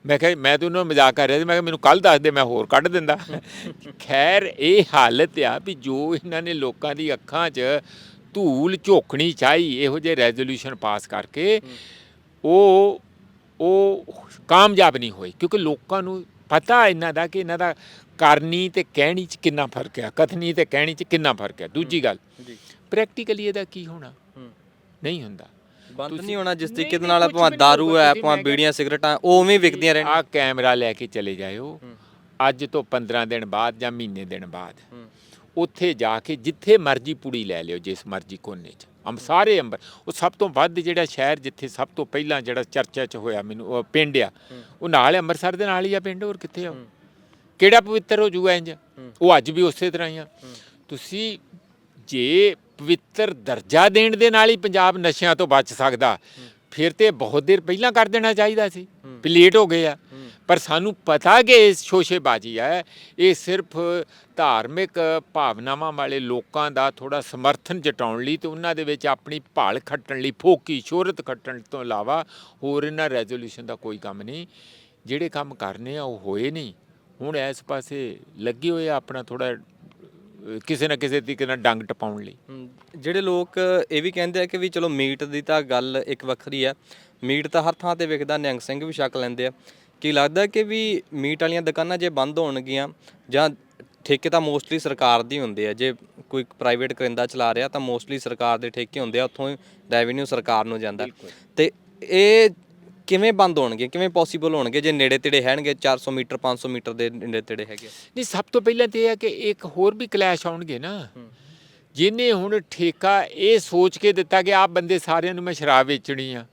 ਮੈਂ ਕਿਹਾ ਮੈਂ ਤਾਂ ਉਹਨਾਂ ਨੂੰ ਮਜ਼ਾਕ ਕਰ ਰਿਹਾ ਸੀ। ਮੈਂ ਕਿਹਾ ਮੈਨੂੰ ਕੱਲ ਦੱਸ ਦੇ ਮੈਂ ਹੋਰ ਕੱਢ ਦਿੰਦਾ। ਖੈਰ ਇਹ ਹਾਲਤ ਆ ਵੀ ਜੋ ਇਹਨਾਂ ਨੇ ਲੋਕਾਂ ਦੀ ਅੱਖਾਂ 'ਚ ਧੂਲ ਝੋਕਣੀ ਚਾਹੀ ਇਹੋ ਜਿਹੇ ਰੈਜ਼ੋਲੂਸ਼ਨ ਪਾਸ ਕਰਕੇ ਉਹ ਉਹ ਕਾਮਯਾਬ ਨਹੀਂ ਹੋਏ ਕਿਉਂਕਿ ਲੋਕਾਂ ਨੂੰ ਪਤਾ ਇਹਨਾਂ ਦਾ ਕਿ ਇਹਨਾਂ ਦਾ ਕਰਨੀ ਤੇ ਕਹਿਣੀ 'ਚ ਕਿੰਨਾ ਫ਼ਰਕ ਹੈ ਕਥਨੀ ਤੇ ਕਹਿਣੀ 'ਚ ਕਿੰਨਾ ਫ਼ਰਕ ਹੈ ਦੂਜੀ ਗੱਲ ਜੀ। ਪ੍ਰੈਕਟੀਕਲੀ ਇਹਦਾ ਕੀ ਹੋਣਾ? ਨਹੀਂ ਹੁੰਦਾ। ਬੰਦ ਨਹੀਂ ਹੋਣਾ ਜਿਸ ਤਰੀਕੇ ਨਾਲ ਨਹੀਂ दारू ਹੈ ਮੈਂ ਬੀੜੀਆਂ ਸਿਗਰਟਾਂ ਉਹ ਉਵੇਂ ਵਿਕਦੀਆਂ ਰਹਿਣ। ਆ ਕੈਮਰਾ ਲੈ ਕੇ ਚਲੇ ਜਾਇਓ। ਅੱਜ ਤੋਂ 15 ਦਿਨ ਬਾਅਦ ਜਾਂ ਮਹੀਨੇ ਦਿਨ ਬਾਅਦ। ਉੱਥੇ ਜਾ ਕੇ ਜਿੱਥੇ ਮਰਜ਼ੀ ਪੁੜੀ ਲੈ ਲਿਓ, ਜਿਸ ਮਰਜ਼ੀ ਕੋਨੇ 'ਚ। ਅੰਬ ਸਾਰੇ ਅੰਬਰ, ਉਹ ਸਭ ਤੋਂ ਵੱਧ ਜਿਹੜਾ ਸ਼ਹਿਰ ਜਿੱਥੇ ਸਭ ਤੋਂ ਪਹਿਲਾਂ ਜਿਹੜਾ ਚਰਚਾ 'ਚ ਹੋਇਆ ਮੈਨੂੰ, ਉਹ ਪਿੰਡ ਆ, ਉਹ ਨਾਲ ਅੰਮ੍ਰਿਤਸਰ ਦੇ ਨਾਲ ਹੀ ਆ ਪਿੰਡ, ਹੋਰ ਕਿੱਥੇ ਆ ਉਹ? ਕਿਹੜਾ ਪਵਿੱਤਰ ਹੋ ਜੂਗਾ ਇੰਜ ਉਹ ਅੱਜ ਵੀ ਉਸੇ ਤਰ੍ਹਾਂ ਹੀ ਆ। ਤੁਸੀਂ ਜੇ ਪਵਿੱਤਰ ਦਰਜਾ ਦੇਣ ਦੇ ਨਾਲ ਹੀ ਪੰਜਾਬ ਨਸ਼ਿਆਂ ਤੋਂ ਬਚ ਸਕਦਾ ਫਿਰ ਤੇ ਬਹੁਤ ਦੇਰ ਪਹਿਲਾਂ ਕਰ ਦੇਣਾ ਚਾਹੀਦਾ ਸੀ। ਵੀ ਲੇਟ ਹੋ ਗਏ ਆ। ਪਰ ਸਾਨੂੰ ਪਤਾ ਕਿ ਇਹ ਸ਼ੋਸ਼ੇਬਾਜ਼ੀ ਹੈ ਇਹ ਸਿਰਫ ਧਾਰਮਿਕ ਭਾਵਨਾਵਾਂ ਵਾਲੇ ਲੋਕਾਂ ਦਾ ਥੋੜਾ ਸਮਰਥਨ ਜਟਾਉਣ ਲਈ ਤੇ ਉਹਨਾਂ ਦੇ ਵਿੱਚ ਆਪਣੀ ਭਾਲ ਖੱਟਣ ਲਈ ਫੋਕੀ ਸ਼ੋਹਰਤ ਖੱਟਣ ਤੋਂ ਇਲਾਵਾ ਹੋਰ ਇਹਨਾਂ ਰੈਜ਼ੋਲੂਸ਼ਨ ਦਾ ਕੋਈ ਕੰਮ ਨਹੀਂ। ਜਿਹੜੇ ਕੰਮ ਕਰਨੇ ਆ ਉਹ ਹੋਏ ਨਹੀਂ। ਹੁਣ ਇਸ ਪਾਸੇ ਲੱਗੇ ਹੋਏ ਆ ਆਪਣਾ ਥੋੜਾ ਕਿਸੇ ਨਾ ਕਿਸੇ ਤਰੀਕੇ ਨਾਲ ਡੰਗ ਟਪਾਉਣ ਲਈ। ਜਿਹੜੇ ਲੋਕ ਇਹ ਵੀ ਕਹਿੰਦੇ ਆ ਕਿ ਵੀ ਚਲੋ ਮੀਟ ਦੀ ਤਾਂ ਗੱਲ ਇੱਕ ਵੱਖਰੀ ਆ। ਮੀਟ ਤਾਂ ਹਰ ਥਾਂ ਤੇ ਵਿਕਦਾ ਨਿਹੰਗ ਸਿੰਘ ਵੀ ਛਕ ਲੈਂਦੇ ਆ। ਕੀ ਲੱਗਦਾ ਕਿ ਵੀ ਮੀਟ ਵਾਲੀਆਂ ਦੁਕਾਨਾਂ ਜੇ ਬੰਦ ਹੋਣਗੀਆਂ ਜਾਂ ਠੇਕੇ ਤਾਂ ਮੋਸਟਲੀ ਸਰਕਾਰ ਦੀ ਹੁੰਦੇ ਆ। ਜੇ ਕੋਈ ਪ੍ਰਾਈਵੇਟ ਕਰਿੰਦਾ ਚਲਾ ਰਿਹਾ ਤਾਂ ਮੋਸਟਲੀ ਸਰਕਾਰ ਦੇ ਠੇਕੇ ਹੁੰਦੇ ਆ ਉੱਥੋਂ ਰੈਵਨਿਊ ਸਰਕਾਰ ਨੂੰ ਜਾਂਦਾ। ਤੇ ਇਹ ਕਿਵੇਂ ਬੰਦ ਹੋਣਗੇ? ਕਿਵੇਂ ਪੋਸੀਬਲ ਹੋਣਗੇ? ਜੇ ਨੇੜੇ ਤੇੜੇ ਹੈਣਗੇ 400 ਮੀਟਰ 500 ਮੀਟਰ ਦੇ ਨੇੜੇ ਤੇੜੇ ਹੈਗੇ। ਨਹੀਂ ਸਭ ਤੋਂ ਪਹਿਲਾਂ ਤੇ ਇਹ ਹੈ ਕਿ ਇੱਕ ਹੋਰ ਵੀ ਕਲੈਸ਼ ਆਉਣਗੇ ਨਾ। ਜਿਹਨੇ ਹੁਣ ਠੇਕਾ ਇਹ ਸੋਚ ਕੇ ਦਿੱਤਾ ਕਿ ਆਪ ਬੰਦੇ ਸਾਰਿਆਂ ਨੂੰ ਮੈਂ ਸ਼ਰਾਬ ਵੇਚਣੀ ਆ।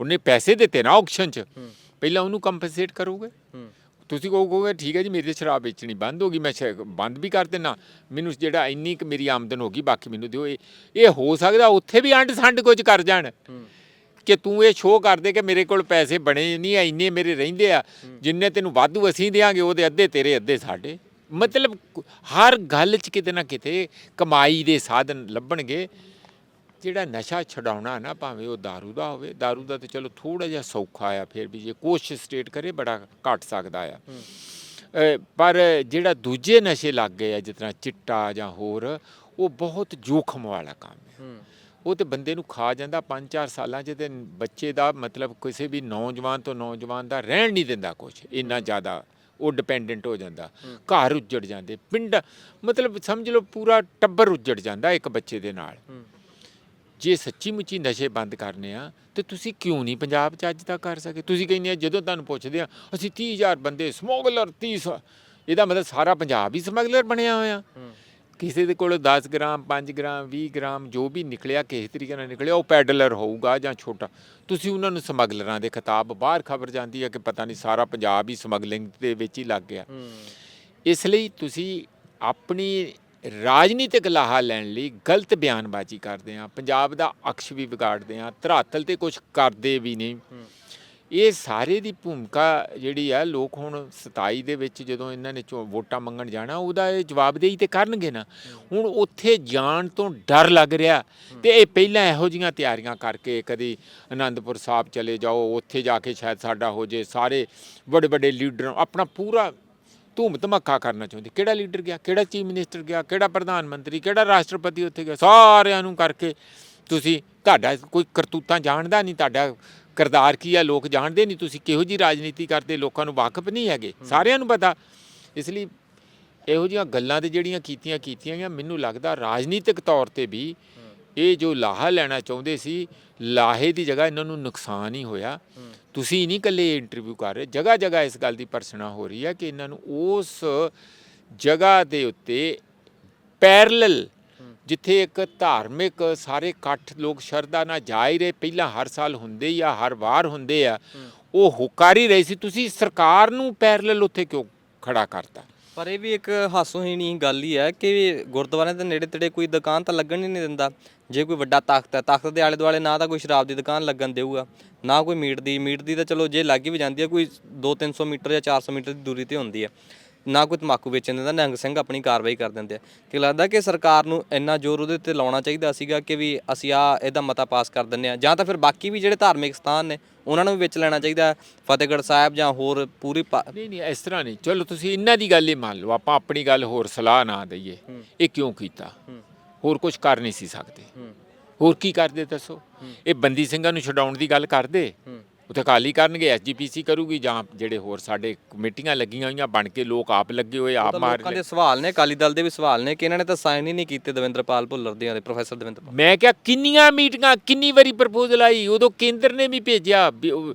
ਉਹਨੇ ਪੈਸੇ ਦਿੱਤੇ ਨਾ ਆਕਸ਼ਨ 'ਚ। ਪਹਿਲਾਂ ਉਹਨੂੰ ਕੰਪਨਸੇਟ ਕਰੋਗੇ? ਤੁਸੀਂ ਕਹੋ- ਕਹੋਗੇ ਠੀਕ ਹੈ ਜੀ ਮੇਰੀ ਤਾਂ ਸ਼ਰਾਬ ਵੇਚਣੀ ਬੰਦ ਹੋ ਗਈ ਮੈਂ ਬੰਦ ਵੀ ਕਰ ਦੇਣਾ ਮੈਨੂੰ ਜਿਹੜਾ ਇੰਨੀ ਕੁ ਮੇਰੀ ਆਮਦਨ ਹੋ ਗਈ ਬਾਕੀ ਮੈਨੂੰ ਦਿਓ। ਇਹ ਇਹ ਹੋ ਸਕਦਾ ਉੱਥੇ ਵੀ ਅੰਡ ਸੰਡ ਕੁਝ ਕਰ ਜਾਣ। ਕਿ ਤੂੰ ਇਹ ਸ਼ੋਅ ਕਰ ਦੇ ਕਿ ਮੇਰੇ ਕੋਲ ਪੈਸੇ ਬਣੇ ਨਹੀਂ ਆ ਇੰਨੇ ਮੇਰੇ ਰਹਿੰਦੇ ਆ ਜਿੰਨੇ ਤੈਨੂੰ ਵਾਧੂ ਅਸੀਂ ਦੇਾਂਗੇ ਉਹਦੇ ਅੱਧੇ ਤੇਰੇ ਅੱਧੇ ਸਾਡੇ ਮਤਲਬ ਕ- ਹਰ ਗੱਲ 'ਚ ਕਿਤੇ ਨਾ ਕਿਤੇ ਕਮਾਈ ਦੇ ਸਾਧਨ ਲੱਭਣਗੇ ਜਿਹੜਾ ਨਸ਼ਾ ਛਡਾਉਣਾ ਨਾ ਭਾਵੇਂ ਉਹ दारू ਦਾ ਹੋਵੇ दारू ਦਾ ਤੇ ਚਲੋ ਥੋੜਾ ਜਿਹਾ ਸੌਖਾ ਆ ਫਿਰ ਵੀ ਜੇ ਕੋਸ਼ਿਸ਼ ਸਟੇਟ ਕਰੇ ਬੜਾ ਘਟ ਸਕਦਾ ਆ ਅ, ਪਰ ਜਿਹੜਾ ਦੂਜੇ ਨਸ਼ੇ ਲੱਗ ਗਏ ਆ ਜਿਸ ਤਰ੍ਹਾਂ ਚਿੱਟਾ ਜਾਂ ਹੋਰ ਉਹ ਬਹੁਤ ਜੋਖਮ ਵਾਲਾ ਕੰਮ ਹੈ ਉਹ ਤੇ ਬੰਦੇ ਨੂੰ ਖਾ ਜਾਂਦਾ 5-4 ਸਾਲਾਂ 'ਚ ਤੇ ਬੱਚੇ ਦਾ ਮਤਲਬ ਕਿਸੇ ਵੀ ਨੌਜਵਾਨ ਤੋਂ ਨੌਜਵਾਨ ਦਾ ਰਹਿਣ ਨਹੀਂ ਦਿੰਦਾ ਕੁਝ ਇੰਨਾ ਜ਼ਿਆਦਾ ਉਹ ਡਿਪੈਂਡੈਂਟ ਹੋ ਜਾਂਦਾ। ਘਰ ਉੱਜੜ ਜਾਂਦੇ ਪਿੰਡ ਮਤਲਬ ਸਮਝ ਲਓ ਪੂਰਾ ਟੱਬਰ ਉੱਜੜ ਜਾਂਦਾ ਇੱਕ ਬੱਚੇ ਦੇ ਨਾਲ। ਜੇ ਸੱਚੀ ਮੁੱਚੀ ਨਸ਼ੇ ਬੰਦ ਕਰਨੇ ਆ ਤੇ ਤੁਸੀਂ ਕਿਉਂ ਨਹੀਂ ਪੰਜਾਬ 'ਚ ਅੱਜ ਤੱਕ ਕਰ ਸਕੇ? ਤੁਸੀਂ ਕਹਿੰਦੇ ਆ ਜਦੋਂ ਤੁਹਾਨੂੰ ਪੁੱਛਦੇ ਆ ਅਸੀਂ 30000 ਬੰਦੇ ਸਮਗਲਰ 30 ਇਹਦਾ ਮਤਲਬ ਸਾਰਾ ਪੰਜਾਬ ਹੀ ਸਮਗਲਰ ਬਣਿਆ ਹੋਇਆ। ਕਿਸੇ ਦੇ ਕੋਲ 10 ਗ੍ਰਾਮ 5 ਗ੍ਰਾਮ 20 ਗ੍ਰਾਮ ਜੋ ਵੀ ਨਿਕਲਿਆ ਕਿਸੇ ਤਰੀਕੇ ਨਾਲ ਨਿਕਲਿਆ ਉਹ ਪੈਡਲਰ ਹੋਊਗਾ ਜਾਂ ਛੋਟਾ। ਤੁਸੀਂ ਉਹਨਾਂ ਨੂੰ ਸਮਗਲਰਾਂ ਦੇ ਖਿਤਾਬ ਬਾਹਰ ਖਬਰ ਜਾਂਦੀ ਹੈ ਕਿ ਪਤਾ ਨਹੀਂ ਸਾਰਾ ਪੰਜਾਬ ਹੀ ਸਮਗਲਿੰਗ ਦੇ ਵਿੱਚ ਹੀ ਲੱਗ ਗਿਆ। ਇਸ ਲਈ ਤੁਸੀਂ ਆਪਣੀ ਰਾਜਨੀਤਿਕ ਲਾਹਾ ਲੈਣ ਲਈ ਗਲਤ ਬਿਆਨਬਾਜ਼ੀ ਕਰਦੇ ਆ ਪੰਜਾਬ ਦਾ ਅਕਸ਼ ਵੀ ਵਿਗਾੜਦੇ ਆ ਧਰਾਤਲ ਤੇ ਕੁਝ ਕਰਦੇ ਵੀ ਨਹੀਂ। ਇਹ ਸਾਰੇ ਦੀ ਭੂਮਿਕਾ ਜਿਹੜੀ ਆ, ਲੋਕ ਹੁਣ 27 ਦੇ ਵਿੱਚ ਜਦੋਂ ਇਹਨਾਂ ਨੇ ਚੋ- ਵੋਟਾਂ ਮੰਗਣ ਜਾਣਾ, ਉਹਦਾ ਇਹ ਜਵਾਬਦੇਹੀ ਤੇ ਕਰਨਗੇ ਨਾ। ਹੁਣ ਉੱਥੇ ਜਾਣ ਤੋਂ ਡਰ ਲੱਗ ਰਿਹਾ ਤੇ ਇਹ ਪਹਿਲਾਂ ਇਹੋ ਜੀਆਂ ਤਿਆਰੀਆਂ ਕਰਕੇ ਕਦੀ ਆਨੰਦਪੁਰ ਸਾਹਿਬ ਚਲੇ ਜਾਓ, ਉੱਥੇ ਜਾ ਕੇ ਸ਼ਾਇਦ ਸਾਡਾ ਹੋ ਜੇ, ਸਾਰੇ ਵੱਡੇ ਵੱਡੇ ਲੀਡਰ ਆਪਣਾ ਪੂਰਾ ਧੂਮ ਧਮੱਕਾ ਕਰਨਾ ਚਾਹੁੰਦੇ। ਕਿਹੜਾ ਲੀਡਰ ਗਿਆ? ਕਿਹੜਾ ਚੀਫ ਮਿਨਿਸਟਰ ਗਿਆ? ਕਿਹੜਾ ਪ੍ਰਧਾਨ ਮੰਤਰੀ? ਕਿਹੜਾ ਰਾਸ਼ਟਰਪਤੀ ਉੱਥੇ ਗਿਆ? ਸਾਰਿਆਂ ਨੂੰ ਕਰਕੇ ਤੁਸੀਂ, ਤੁਹਾਡਾ ਕੋਈ ਕਰਤੂਤਾਂ ਜਾਣਦਾ ਨਹੀਂ, ਤੁਹਾਡਾ ਕਿਰਦਾਰ ਕੀ ਆ ਲੋਕ ਜਾਣਦੇ ਨਹੀਂ ਤੁਸੀਂ ਕਿਹੋ ਜੀ ਰਾਜਨੀਤੀ ਕਰਦੇ ਲੋਕਾਂ ਨੂੰ ਵਾਕਿਫ ਨਹੀਂ ਹੈਗੇ ਸਾਰਿਆਂ ਨੂੰ ਪਤਾ। ਇਸ ਲਈ ਇਹੋ ਜਿਹੀਆਂ ਗੱਲਾਂ ਤੇ ਜਿਹੜੀਆਂ ਕੀਤੀਆਂ ਕੀਤੀਆਂ ਗਈਆਂ ਮੈਨੂੰ ਲੱਗਦਾ ਰਾਜਨੀਤਿਕ ਤੌਰ ਤੇ ਵੀ ਇਹ ਜੋ ਲਾਹਾ ਲੈਣਾ ਚਾਹੁੰਦੇ ਸੀ ਲਾਹੇ ਦੀ ਜਗ੍ਹਾ ਇਹਨਾਂ ਨੂੰ ਨੁਕਸਾਨ ਹੀ ਹੋਇਆ। ਤੁਸੀਂ ਨਹੀਂ ਇਕੱਲੇ ਇੰਟਰਵਿਊ ਕਰ ਰਹੇ ਜਗ੍ਹਾ ਜਗ੍ਹਾ ਇਸ ਗੱਲ ਦੀ ਪਰਸਣਾ ਹੋ ਰਹੀ ਹੈ ਕਿ ਇਹਨਾਂ ਨੂੰ ਉਸ ਜਗ੍ਹਾ ਦੇ ਉੱਤੇ ਪੈਰਲਲ ਜਿੱਥੇ ਇੱਕ ਧਾਰਮਿਕ ਸਾਰੇ ਇਕੱਠ ਲੋਕ ਸ਼ਰਧਾ ਨਾਲ ਜਾ ਹੀ ਰਹੇ ਪਹਿਲਾਂ ਹਰ ਸਾਲ ਹੁੰਦੇ ਹੀ ਆ ਹਰ ਵਾਰ ਹੁੰਦੇ ਆ। ਉਹ ਹੁਕਾਰ ਹੀ ਰਹੇ ਸੀ। ਤੁਸੀਂ ਸਰਕਾਰ ਨੂੰ ਪੈਰਲਲ ਉੱਥੇ ਕਿਉਂ ਖੜਾ ਕਰਤਾ? ਪਰ ਇਹ ਵੀ ਇੱਕ ਹਾਸੋਹੀਣੀ ਗੱਲ ਹੀ ਹੈ ਕਿ ਗੁਰਦੁਆਰਿਆਂ ਦੇ ਨੇੜੇ ਤੇੜੇ ਕੋਈ ਦੁਕਾਨ ਤਾਂ ਲੱਗਣ ਹੀ ਨਹੀਂ ਦਿੰਦਾ। ਜੇ ਕੋਈ ਵੱਡਾ ਤਖਤ ਹੈ ਤਖਤ ਦੇ ਆਲੇ ਦੁਆਲੇ ਨਾ ਤਾਂ ਕੋਈ ਸ਼ਰਾਬ ਦੀ ਦੁਕਾਨ ਲੱਗਣ ਦੇਊਗਾ ਨਾ ਕੋਈ ਮੀਟ ਦੀ। ਮੀਟ ਦੀ ਤਾਂ ਚਲੋ ਜੇ ਲੱਗ ਵੀ ਜਾਂਦੀ ਹੈ ਕੋਈ 2-300 ਮੀਟਰ ਜਾਂ 400 ਮੀਟਰ ਦੀ ਦੂਰੀ ਤੇ ਹੁੰਦੀ ਹੈ। ਨਾ ਕੋਈ ਤਮਾਕੂ ਵੇਚਣ ਦਿੰਦਾ ਨਿਹੰਗ ਸਿੰਘ ਆਪਣੀ ਕਾਰਵਾਈ ਕਰ ਦਿੰਦੇ ਆ। ਕਿ ਲੱਗਦਾ ਕਿ ਸਰਕਾਰ ਨੂੰ ਇੰਨਾ ਜ਼ੋਰ ਉਹਦੇ ਤੇ ਲਾਉਣਾ ਚਾਹੀਦਾ ਸੀਗਾ ਕਿ ਵੀ ਅਸੀਂ ਆ ਇਹਦਾ ਮਤਾ ਪਾਸ ਕਰ ਦਿੰਨੇ ਆ। ਜਾਂ ਤਾਂ ਫਿਰ ਬਾਕੀ ਵੀ ਜਿਹੜੇ ਧਾਰਮਿਕ ਸਥਾਨ ਨੇ ਉਹਨਾਂ ਨੂੰ ਵੀ ਵਿੱਚ ਲੈਣਾ ਚਾਹੀਦਾ ਫਤਿਹਗੜ੍ਹ ਸਾਹਿਬ ਜਾਂ ਹੋਰ ਪੂਰੀ ਨਹੀਂ ਨਹੀਂ ਇਸ ਤਰ੍ਹਾਂ ਨਹੀਂ। ਚਲੋ ਤੁਸੀਂ ਇਹਨਾਂ ਦੀ ਗੱਲ ਹੀ ਮੰਨ ਲਓ। ਆਪਾਂ ਆਪਣੀ ਗੱਲ ਹੋਰ ਸਲਾਹ ਨਾ ਦਈਏ। ਇਹ ਕਿਉਂ ਕੀਤਾ? ਹੋਰ ਕੁਝ ਕਰ ਨਹੀਂ ਸੀ ਸਕਦੇ। ਹੋਰ ਕੀ ਕਰਦੇ ਦੱਸੋ? ਇਹ ਬੰਦੀ ਸਿੰਘਾਂ ਨੂੰ ਛਡਾਉਣ ਦੀ ਗੱਲ ਕਰਦੇ? ਉੱਥੇ ਕਾਲੀ ਕਰਨਗੇ ਐਸਜੀਪੀਸੀ ਕਰੂਗੀ ਜਾਂ ਜਿਹੜੇ ਹੋਰ ਸਾਡੇ ਕਮੇਟੀਆਂ ਲੱਗੀਆਂ ਹੋਈਆਂ ਬਣ ਕੇ ਲੋਕ ਆਪ ਲੱਗੇ ਹੋਏ ਆਪ ਮਾਰ ਲੋਕਾਂ ਦੇ ਸਵਾਲ ਨੇ ਅਕਾਲੀ ਦਲ ਦੇ ਵੀ ਸਵਾਲ ਨੇ ਕਿ ਇਹਨਾਂ ਨੇ ਤਾਂ ਸਾਈਨ ਹੀ ਨਹੀਂ ਕੀਤੇ ਦਵਿੰਦਰਪਾਲ ਭੁੱਲਰ ਦੇ ਦੇ ਪ੍ਰੋਫੈਸਰ ਦਵਿੰਦਰਪਾਲ। ਮੈਂ ਕਿਹਾ ਕਿੰਨੀਆਂ ਮੀਟਿੰਗਾਂ ਕਿੰਨੀ ਵਾਰੀ ਪ੍ਰਪੋਜ਼ਲ ਆਈ ਉਦੋਂ ਕੇਂਦਰ ਨੇ ਵੀ ਭੇਜਿਆ ਉਹ-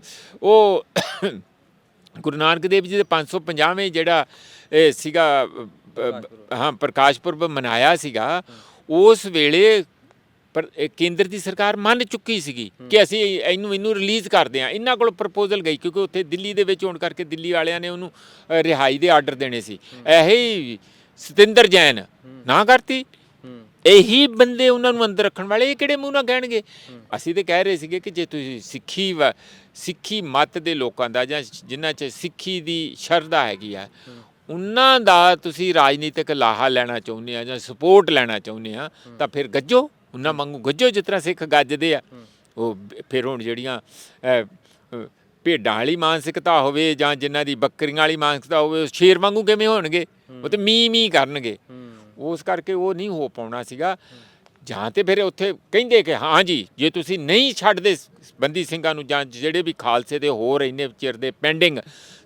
ਗੁਰੂ ਨਾਨਕ ਦੇਵ ਜੀ ਦੇ 550ਵੇਂ ਜਿਹੜਾ ਇਹ ਸੀਗਾ ਹਾਂ ਪ੍ਰਕਾਸ਼ ਪੁਰਬ ਮਨਾਇਆ ਸੀਗਾ ਉਸ ਵੇਲੇ ਪਰ, ਇਹ ਕੇਂਦਰ ਦੀ ਸਰਕਾਰ ਮੰਨ ਚੁੱਕੀ ਸੀਗੀ ਕਿ ਅਸੀਂ ਇਹਨੂੰ ਇਹਨੂੰ ਰਿਲੀਜ਼ ਕਰਦੇ ਹਾਂ। ਇਹਨਾਂ ਕੋਲ ਪ੍ਰਪੋਜ਼ਲ ਗਈ ਕਿਉਂਕਿ ਉੱਥੇ ਦਿੱਲੀ ਦੇ ਵਿੱਚ ਹੋਣ ਕਰਕੇ ਦਿੱਲੀ ਵਾਲਿਆਂ ਨੇ ਉਹਨੂੰ ਰਿਹਾਈ ਦੇ ਆਰਡਰ ਦੇਣੇ ਸੀ। ਇਹੀ ਸਤਿੰਦਰ ਜੈਨ ਨਾ ਕਰਤੀ। ਇਹੀ ਬੰਦੇ ਉਹਨਾਂ ਨੂੰ ਅੰਦਰ ਰੱਖਣ ਵਾਲੇ, ਇਹ ਕਿਹੜੇ ਮੂੰਹ ਨਾਲ ਕਹਿਣਗੇ? ਅਸੀਂ ਤੇ ਕਹਿ ਰਹੇ ਸੀਗੇ ਕਿ ਜੇ ਤੁਸੀਂ ਸਿੱਖੀ ਵਾ, ਸਿੱਖੀ ਮਤ ਦੇ ਲੋਕਾਂ ਦਾ ਜਾਂ ਜਿਨ੍ਹਾਂ 'ਚ ਸਿੱਖੀ ਦੀ ਸ਼ਰਧਾ ਹੈਗੀ ਆ, ਉਹਨਾਂ ਦਾ ਤੁਸੀਂ ਰਾਜਨੀਤਿਕ ਲਾਹਾ ਲੈਣਾ ਚਾਹੁੰਦੇ ਆ ਜਾਂ ਸਪੋਰਟ ਲੈਣਾ ਚਾਹੁੰਦੇ ਆ, ਤਾਂ ਫਿਰ ਗੱਜੋ। ਉਹਨਾਂ ਵਾਂਗੂ ਗੱਜੋ ਜਿਸ ਤਰ੍ਹਾਂ ਸਿੱਖ ਗੱਜਦੇ ਆ। ਉਹ ਫਿਰ ਹੁਣ ਜਿਹੜੀਆਂ ਭੇਡਾਂ ਵਾਲੀ ਮਾਨਸਿਕਤਾ ਹੋਵੇ ਜਾਂ ਜਿਨ੍ਹਾਂ ਦੀ ਬੱਕਰੀਆਂ ਵਾਲੀ ਮਾਨਸਿਕਤਾ ਹੋਵੇ ਉਹ ਸ਼ੇਰ ਵਾਂਗੂ ਕਿਵੇਂ ਹੋਣਗੇ? ਉਹ ਤੇ ਮੀ ਮੀ ਕਰਨਗੇ ਉਸ ਕਰਕੇ ਉਹ ਨਹੀਂ ਹੋ ਪਾਉਣਾ ਸੀਗਾ। ਜਾਂ ਤੇ ਫਿਰ ਉੱਥੇ ਕਹਿੰਦੇ ਕਿ ਹਾਂ ਜੀ ਜੇ ਤੁਸੀਂ ਨਹੀਂ ਛੱਡਦੇ ਬੰਦੀ ਸਿੰਘਾਂ ਨੂੰ ਜਾਂ ਜਿਹੜੇ ਵੀ ਖਾਲਸੇ ਦੇ ਹੋਰ ਇੰਨੇ ਚਿਰ ਦੇ ਪੈਂਡਿੰਗ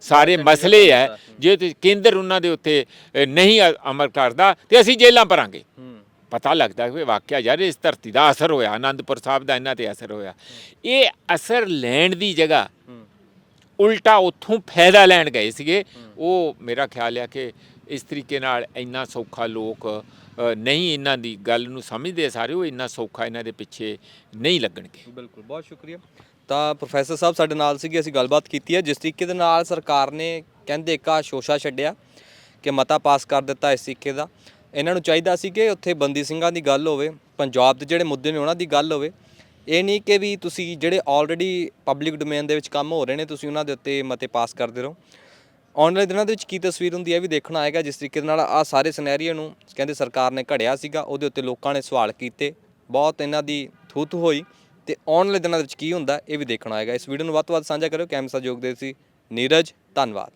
ਸਾਰੇ ਮਸਲੇ ਹੈ ਜੇ ਕੇਂਦਰ ਉਹਨਾਂ ਦੇ ਉੱਤੇ ਨਹੀਂ ਅ- ਅਮਲ ਕਰਦਾ ਤੇ ਅਸੀਂ ਜੇਲਾਂ ਭਰਾਂਗੇ। ਪਤਾ ਲੱਗਦਾ ਕਿ ਵਾਕਿਆ ਯਾਰ ਇਸ ਧਰਤੀ ਦਾ ਅਸਰ ਹੋਇਆ ਆਨੰਦਪੁਰ ਸਾਹਿਬ ਦਾ ਇਹਨਾਂ ਤੇ ਅਸਰ ਹੋਇਆ। ਇਹ ਅਸਰ ਲੈਣ ਦੀ ਜਗ੍ਹਾ ਉਲਟਾ ਉੱਥੋਂ ਫਾਇਦਾ ਲੈਣ ਗਏ ਸੀਗੇ। ਉਹ ਮੇਰਾ ਖਿਆਲ ਆ ਕਿ ਇਸ ਤਰੀਕੇ ਨਾਲ ਇੰਨਾ ਸੌਖਾ ਲੋਕ ਨਹੀਂ ਇਹਨਾਂ ਦੀ ਗੱਲ ਨੂੰ ਸਮਝਦੇ ਸਾਰੇ ਉਹ ਇੰਨਾ ਸੌਖਾ ਇਹਨਾਂ ਦੇ ਪਿੱਛੇ ਨਹੀਂ ਲੱਗਣਗੇ। ਬਿਲਕੁਲ ਬਹੁਤ ਸ਼ੁਕਰੀਆ। ਤਾਂ ਪ੍ਰੋਫੈਸਰ ਸਾਹਿਬ ਸਾਡੇ ਨਾਲ ਸੀਗੇ ਅਸੀਂ ਗੱਲਬਾਤ ਕੀਤੀ ਹੈ। ਜਿਸ ਤਰੀਕੇ ਦੇ ਨਾਲ ਸਰਕਾਰ ਨੇ ਕਹਿੰਦੇ ਆ ਸ਼ੋਸ਼ਾ ਛੱਡਿਆ ਕਿ ਮਤਾ ਪਾਸ ਕਰ ਦਿੱਤਾ ਇਸ ਤਰੀਕੇ ਦਾ। ਇਹਨਾਂ ਨੂੰ ਚਾਹੀਦਾ ਸੀ ਕਿ ਉੱਥੇ ਬੰਦੀ ਸਿੰਘਾਂ ਦੀ ਗੱਲ ਹੋਵੇ, ਪੰਜਾਬ ਦੇ ਜਿਹੜੇ ਮੁੱਦੇ ਨੇ ਉਹਨਾਂ ਦੀ ਗੱਲ ਹੋਵੇ। ਇਹ ਨਹੀਂ ਕਿ ਵੀ ਤੁਸੀਂ ਜਿਹੜੇ ਆਲਰੇਡੀ ਪਬਲਿਕ ਡੋਮੇਨ ਦੇ ਵਿੱਚ ਕੰਮ ਹੋ ਰਹੇ ਨੇ, ਤੁਸੀਂ ਉਹਨਾਂ ਦੇ ਉੱਤੇ ਮਤੇ ਪਾਸ ਕਰਦੇ ਰਹੋ। ਆਉਣ ਵਾਲੇ ਦਿਨਾਂ ਦੇ ਵਿੱਚ ਕੀ ਤਸਵੀਰ ਹੁੰਦੀ ਹੈ ਇਹ ਵੀ ਦੇਖਣਾ ਆਏਗਾ ਜਿਸ ਤਰੀਕੇ ਦੇ ਨਾਲ ਆ ਸਾਰੇ ਸਿਨੈਰੀਓ ਨੂੰ ਕਹਿੰਦੇ ਸਰਕਾਰ ਨੇ ਘੜਿਆ ਸੀਗਾ, ਉਹਦੇ ਉੱਤੇ ਲੋਕਾਂ ਨੇ ਸਵਾਲ ਕੀਤੇ, ਬਹੁਤ ਇਹਨਾਂ ਦੀ ਥੂ ਹੋਈ ਤੇ ਆਉਣ ਵਾਲੇ ਦਿਨਾਂ ਦੇ ਵਿੱਚ ਕੀ ਹੁੰਦਾ, ਇਹ ਵੀ ਦੇਖਣਾ ਆਏਗਾ ਇਸ ਵੀਡੀਓ ਨੂੰ ਵੱਧ ਤੋਂ ਵੱਧ ਸਾਂਝਾ ਕਰਿਓ ਕੈਮਰਾ ਸਹਿਯੋਗ ਦੇ ਸੀ, ਨੀਰਜ, ਧੰਨਵਾਦ।